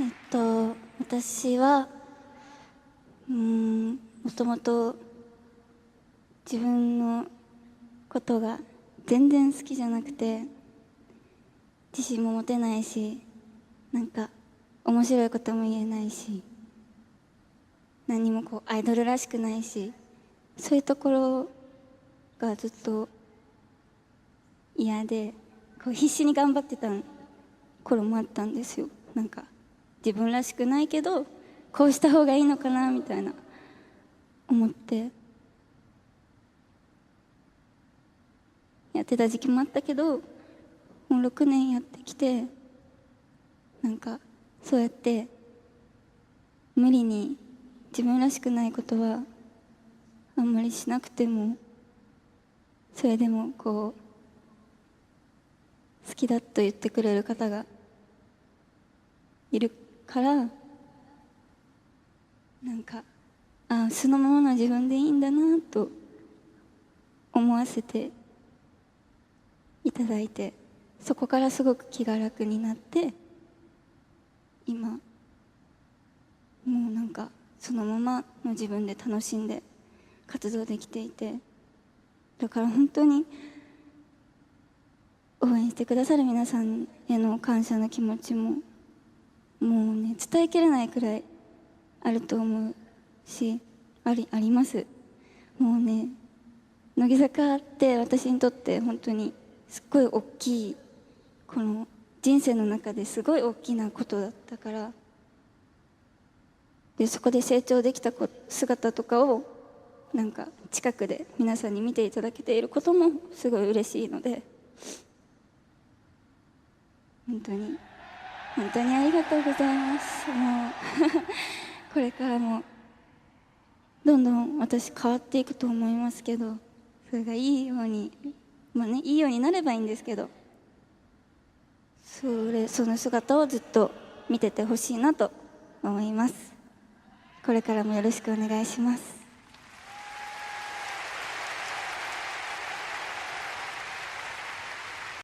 えっと私はうんもともと自分のことが全然好きじゃなくて自信も持てないしなんか面白いことも言えないし何もこうアイドルらしくないしそういうところがずっと嫌でこう必死に頑張ってた頃もあったんですよ。なんか自分らしくないけどこうした方がいいのかなみたいな思って。やってた時期もあったけどもう6年やってきてなんかそうやって無理に自分らしくないことはあんまりしなくてもそれでもこう好きだと言ってくれる方がいる。からなんかあ素のままの自分でいいんだなと思わせていただいてそこからすごく気が楽になって今もうなんかそのままの自分で楽しんで活動できていてだから本当に応援してくださる皆さんへの感謝の気持ちももうね伝えきれないくらいあると思うしありあります。もうね乃木坂って私にとって本当にすっごい大きいこの人生の中ですごい大きなことだったからでそこで成長できた姿とかをなんか近くで皆さんに見ていただけていることもすごい嬉しいので本当に本当にありがとうございます。もうこれからもどんどん私変わっていくと思いますけどそれがいいようにまあねいいようになればいいんですけどそれその姿をずっと見ててほしいなと思います。これからもよろしくお願いします。